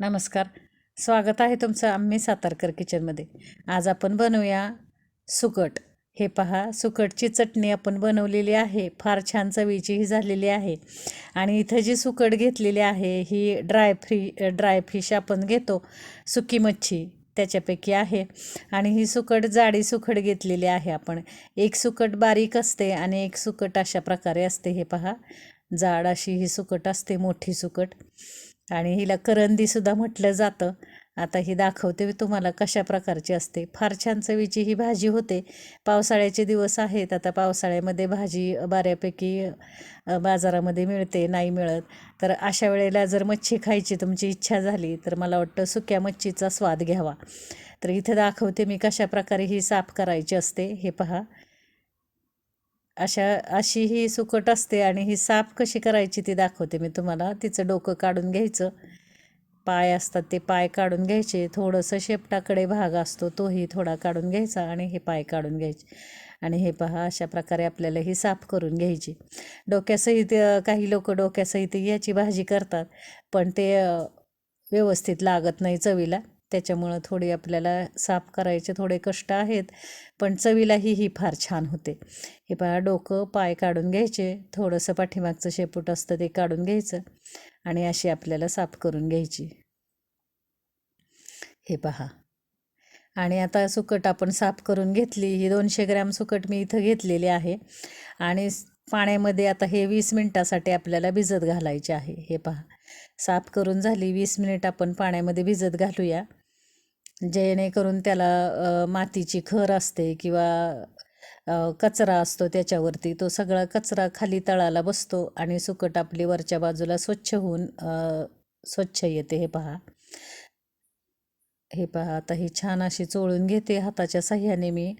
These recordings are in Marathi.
नमस्कार. स्वागत आहे तुमचं आम्ही सातारकर किचनमध्ये. आज आपण बनवूया सुकट. हे पहा सुकटची चटणी आपण बनवलेली आहे. फार छान चवीची ही झालेली आहे. आणि इथं जी सुकट घेतलेली आहे ही ड्राय फ्री ड्राय फिश आपण घेतो. सुकी मच्छी त्याच्यापैकी आहे. आणि ही सुकट जाडी सुकट घेतलेली आहे आपण. एक सुकट बारीक असते आणि एक सुकट अशा प्रकारे असते. हे पहा जाड अशी ही सुकट असते मोठी सुकट. आणि हिला करंदीसुद्धा म्हटलं जातं. आता ही दाखवते मी तुम्हाला कशा प्रकारची असते. फार छान चवीची ही भाजी होते. पावसाळ्याचे दिवस आहेत. आता पावसाळ्यामध्ये भाजी बऱ्यापैकी बाजारामध्ये मिळते नाही मिळत. तर अशा वेळेला जर मच्छी खायची तुमची इच्छा झाली तर मला वाटतं सुक्या मच्छीचा स्वाद घ्यावा. तर इथं दाखवते मी कशा प्रकारे ही साफ करायची असते. हे पहा. अशा अशी ही सुकट असते आणि ही साफ कशी करायची ती दाखवते मी तुम्हाला. तिचं डोकं काढून घ्यायचं. पाय असतात ते पाय काढून घ्यायचे. थोडंसं शेपटाकडे भाग असतो तोही थोडा काढून घ्यायचा आणि हे पाय काढून घ्यायचे. आणि हे पहा अशा प्रकारे आपल्याला ही साफ करून घ्यायची. डोक्यासहित काही लोक डोक्यासहित याची भाजी करतात पण ते व्यवस्थित लागत नाही चवीला. त्याच्यामुळं थोडी आपल्याला साफ करायचे थोडे कष्ट आहेत पण चवीलाही ही फार छान होते. हे पहा डोकं पाय काढून घ्यायचे थोडंसं पाठीमागचं शेपूट असतं ते काढून घ्यायचं आणि अशी आपल्याला साफ करून घ्यायची. हे पहा. आणि आता सुकट आपण साफ करून घेतली ही दोनशे ग्रॅम सुकट मी इथं घेतलेली आहे आणि पाण्यामध्ये आता हे वीस मिनटासाठी आपल्याला भिजत घालायचे आहे. हे पहा साफ करून झाली वीस मिनिट आपण पाण्यामध्ये भिजत घालूया. जेणेकरून त्याला मातीची खर असते किंवा कचरा असतो त्याच्यावरती. तो सगळा कचरा खाली तळाला बसतो आणि सुकट आपली वरच्या बाजूला स्वच्छ होऊन स्वच्छ येते हे पहा. हे पहा आता ही छान अशी चोळून घेते हाताच्या साह्याने मी.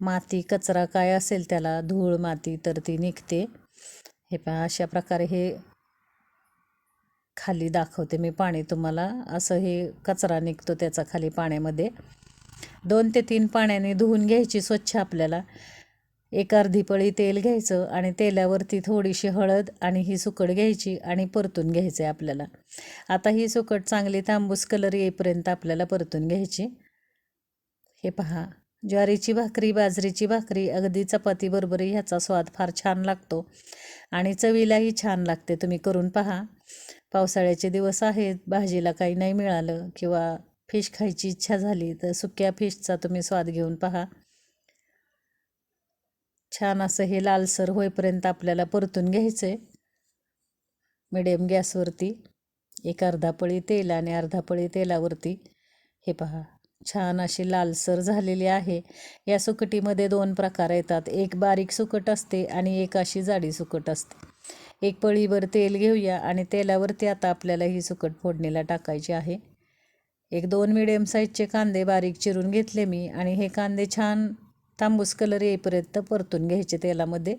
माती कचरा काय असेल त्याला धूळ माती तर ती निघते. हे पहा अशा प्रकारे हे खाली दाखवते मी पाणी तुम्हाला. असं हे कचरा निघतो त्याचा खाली पाण्यामध्ये. दोन ते तीन पाण्याने धुवून घ्यायची स्वच्छ आपल्याला. एक अर्धी पळी तेल घ्यायचं आणि तेलावरती थोडीशी हळद आणि ही सुकट घ्यायची आणि परतून घ्यायचं आहे आपल्याला. आता ही सुकट चांगली तांबूस कलर येईपर्यंत आपल्याला परतून घ्यायची. हे पहा. ज्वारीची भाकरी बाजरीची भाकरी अगदी चपातीबरोबरही ह्याचा स्वाद फार छान लागतो. आणि चवीलाही छान लागते. तुम्ही करून पहा. पावसाळ्याचे दिवस आहेत. भाजीला काही नाही मिळालं किंवा फिश खायची इच्छा झाली तर सुक्या फिशचा तुम्ही स्वाद घेऊन पहा. छान असं हे लालसर होईपर्यंत आपल्याला परतून घ्यायचं आहे मिडियम गॅसवरती एक अर्धा पळी तेल आणि अर्धा पळी तेलावरती हे पहा. छान अशी लालसर झालेली आहे. या सुकटीमध्ये दोन प्रकार येतात. एक बारीक सुकट असते आणि एक अशी जाडी सुकट असते. एक पळीभर तेल घेऊया आणि तेलावरती आता आपल्याला ही सुकट फोडणीला टाकायची आहे. एक दोन मिडियम साईजचे कांदे बारीक चिरून घेतले मी आणि हे कांदे छान तांबूस कलर येईपर्यंत परतून घ्यायचे तेलामध्ये.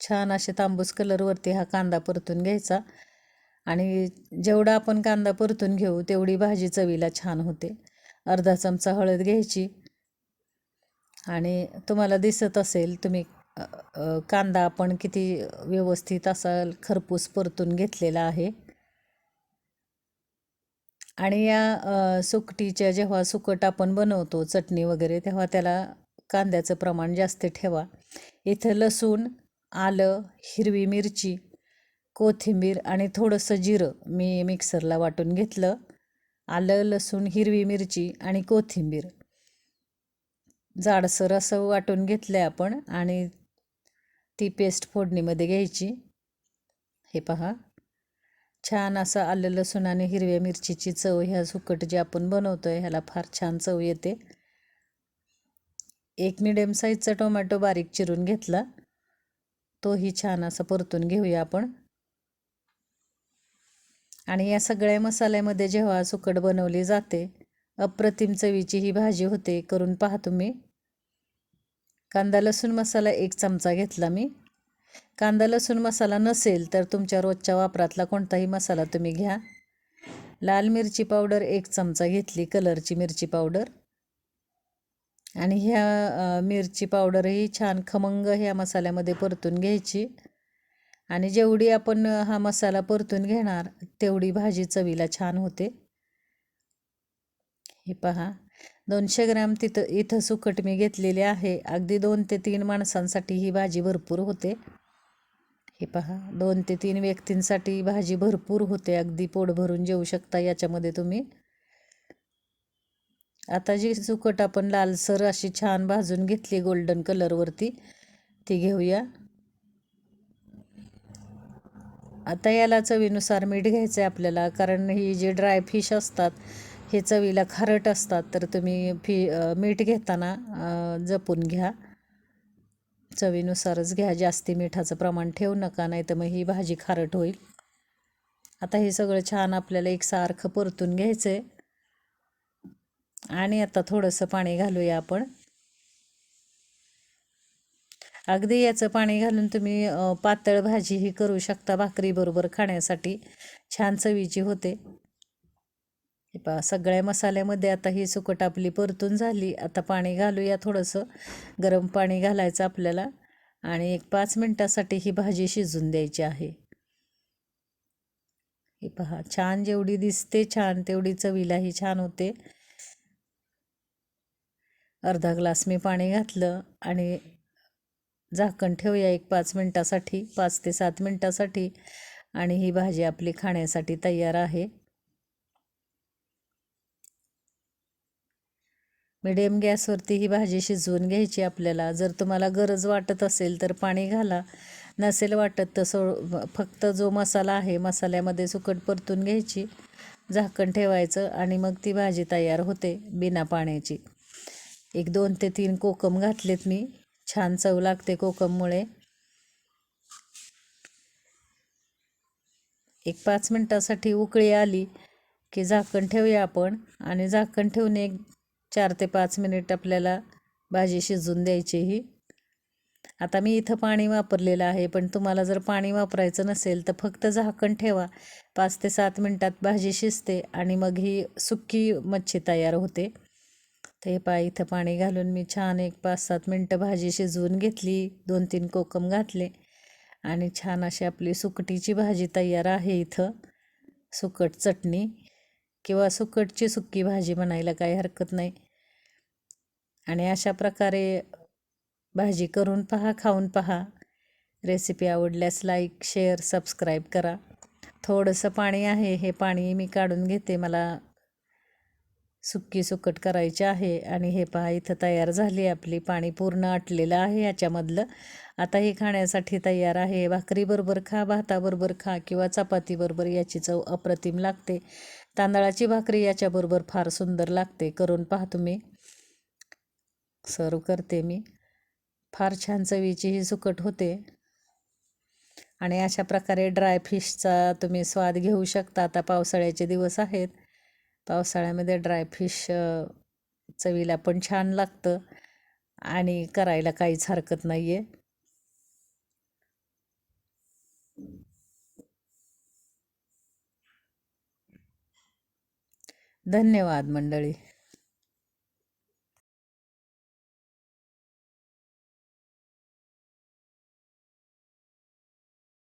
छान असे तांबूस कलरवरती हा कांदा परतून घ्यायचा. आणि जेवढा आपण कांदा परतून घेऊ तेवढी भाजी चवीला छान होते. अर्धा चमचा हळद घ्यायची. आणि तुम्हाला दिसत असेल तुम्ही कांदा आपण किती व्यवस्थित असा खरपूस परतून घेतलेला आहे. आणि या सुकटीच्या जेव्हा सुकट आपण बनवतो चटणी वगैरे तेव्हा त्याला कांद्याचं प्रमाण जास्त ठेवा. इथं लसूण आलं हिरवी मिरची कोथिंबीर आणि थोडंसं जिरं मी मिक्सरला वाटून घेतलं. आलं लसूण हिरवी मिरची आणि कोथिंबीर. जाडसर असं वाटून घेतलं आहे आपण आणि ती पेस्ट फोडणीमध्ये घ्यायची. हे पहा. छान असं आलं लसूण आणि हिरव्या मिरचीची चव ह्या सुकट जे आपण बनवतो आहे ह्याला फार छान चव येते. एक मिडियम साईजचा टोमॅटो बारीक चिरून घेतला. तोही छान असं परतून घेऊया आपण. आणि या सगळ्या मसाल्यामध्ये जेव्हा सुकट बनवली जाते अप्रतिम चवीची ही भाजी होते करून पहा तुम्ही. कांदा लसूण मसाला एक चमचा घेतला मी. कांदा लसूण मसाला नसेल तर तुमच्या रोजच्या वापरातला कोणताही मसाला तुम्ही घ्या. लाल मिरची पावडर एक चमचा घेतली कलरची मिरची पावडर. आणि ह्या मिरची पावडरही छान खमंग ह्या मसाल्यामध्ये परतून घ्यायची. आणि जेवढी आपण हा मसाला परतून घेणार तेवढी भाजी चवीला छान होते. हे पहा दोनशे ग्रॅम तिथं इथं सुकट मी घेतलेले आहे. अगदी दोन ते तीन माणसांसाठी ही भाजी भरपूर होते. हे पहा दोन ते तीन व्यक्तींसाठी भाजी भरपूर होते. अगदी पोट भरून जेवू शकता याच्यामध्ये तुम्ही. आता जी सुकट आपण लालसर अशी छान भाजून घेतली गोल्डन कलरवरती ती घेऊया. आता याला चवीनुसार मीठ घ्यायचं आहे आपल्याला कारण ही जे ड्राय फिश असतात हे चवीला खारट असतात. तर तुम्ही फी मीठ घेताना जपून घ्या. चवीनुसारच घ्या. जास्ती मिठाचं प्रमाण ठेवू नका नाही तर मग ही भाजी खारट होईल. आता हे सगळं छान आपल्याला एकसारखं परतून घ्यायचं आहे आणि आता थोडंसं पाणी घालूया आपण. अगदी याचं पाणी घालून तुम्ही पातळ भाजी ही करू शकता भाकरीबरोबर खाण्यासाठी. छान चवीची होते. हे पहा सगळ्या मसाल्यामध्ये आता ही सुकट आपली परतून झाली. आता पाणी घालूया थोडंसं. गरम पाणी घालायचं आपल्याला. आणि एक पाच मिनटासाठी ही भाजी शिजून द्यायची आहे. हे पहा छान जेवढी दिसते छान तेवढी चवीलाही छान होते. अर्धा ग्लास मी पाणी घातलं आणि झाकण ठेवूया एक पाच मिनटासाठी पाच ते सात मिनटासाठी. आणि ही भाजी आपली खाण्यासाठी तयार आहे. मिडियम गॅसवरती ही भाजी शिजवून घ्यायची आपल्याला. जर तुम्हाला गरज वाटत असेल तर पाणी घाला. नसेल वाटत तसं फक्त जो मसाला आहे मसाल्यामध्ये सुकट परतून घ्यायची. झाकण ठेवायचं आणि मग ती भाजी तयार होते बिना पाण्याची. एक दोन ते तीन कोकम घातलेत मी. छान चव लागते कोकममुळे. एक पाच मिनटासाठी उकळी आली की झाकण ठेवूया आपण आणि झाकण ठेवून एक चार ते पाच मिनिट आपल्याला भाजी शिजून द्यायची ही. आता मी इथं पाणी वापरलेलं आहे पण तुम्हाला जर पाणी वापरायचं नसेल तर फक्त झाकण ठेवा. पाच ते सात मिनटात भाजी शिजते आणि मग ही सुक्की मच्छी तयार होते. तर हे पा इथं पाणी घालून मी छान एक पाच सात मिनटं भाजी शिजवून घेतली दोन तीन कोकम घातले आणि छान अशी आपली सुकटीची भाजी तयार आहे इथं सुकट चटणी किंवा सुकटची सुकी भाजी म्हणायला काही हरकत नाही. आणि अशा प्रकारे भाजी करून पहा खाऊन पहा. रेसिपी आवडल्यास लाईक शेअर सबस्क्राईब करा. थोडंसं पाणी आहे हे पाणी मी काढून घेते. मला सुक्की सुकट करायची आहे आणि हे पहा इथं तयार झाली आपली पाणी पूर्ण आटलेलं आहे याच्यामधलं. आता हे खाण्यासाठी तयार आहे. भाकरीबरोबर खा भाताबरोबर खा किंवा चपातीबरोबर याची चव अप्रतिम लागते. तांदळाची भाकरी याच्याबरोबर फार सुंदर लागते. करून पहा तुम्ही. सर्व करते मी. फार छान चवीची ही सुकट होते. आणि अशा प्रकारे ड्राय फिशचा तुम्ही स्वाद घेऊ शकता. आता पावसाळ्याचे दिवस आहेत. पावसाळ्यामध्ये ड्राय फिश चवीला पण छान लागतं आणि करायला काहीच हरकत नाही आहे धन्यवाद मंडळी.